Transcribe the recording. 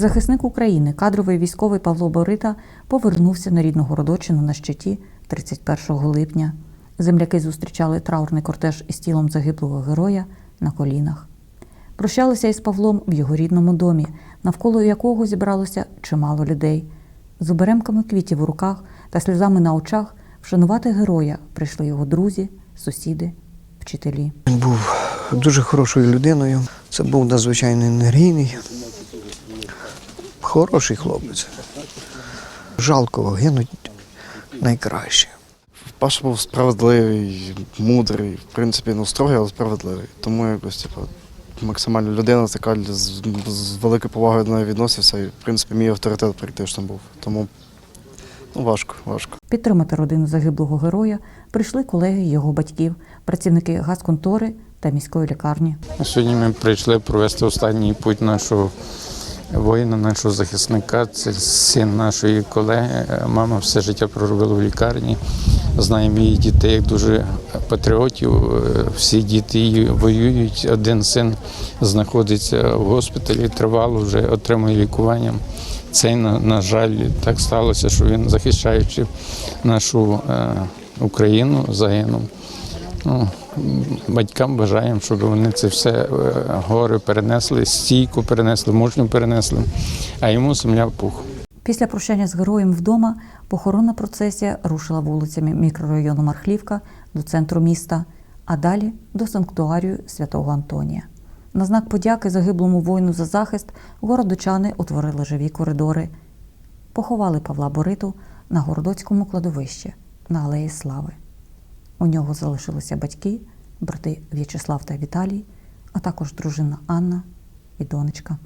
Захисник України, кадровий військовий Павло Борита повернувся на рідну городочину на щиті 31 липня. Земляки зустрічали траурний кортеж із тілом загиблого героя на колінах. Прощалися із Павлом в його рідному домі, навколо якого зібралося чимало людей. З оберемками квітів у руках та сльозами на очах вшанувати героя прийшли його друзі, сусіди, вчителі. Він був дуже хорошою людиною. Це був надзвичайно енергійний, хороший хлопець. Жалко гинуть найкраще. Паша був справедливий, мудрий, в принципі, ну строгий, але справедливий. Тому якось, типу, максимально людина така з, з великою повагою до неї відносився. І, в принципі, мій авторитет практично був. Тому ну, важко, важко. Підтримати родину загиблого героя прийшли колеги його батьків, працівники газконтори та міської лікарні. Сьогодні ми прийшли провести останній путь нашого воїна, нашого захисника. Це син нашої колеги. Мама все життя проробила в лікарні. Знаємо її дітей як дуже патріотів. Всі діти її воюють. Один син знаходиться в госпіталі, тривало вже отримує лікування. Цей, на, на жаль, так сталося, що він, захищаючи нашу е, Україну, загинув. Ну, батькам бажаємо, щоб вони це все е, горе перенесли, стійко перенесли, мужньо перенесли, а йому в пух. Після прощання з героєм вдома похоронна процесія рушила вулицями мікрорайону Мархлівка до центру міста, а далі до санктуарію святого Антонія. На знак подяки загиблому воїну за захист городочани утворили живі коридори. Поховали Павла Бориту на Городоцькому кладовищі на Алеї Слави. У нього залишилися батьки, брати В'ячеслав та Віталій, а також дружина Анна і донечка.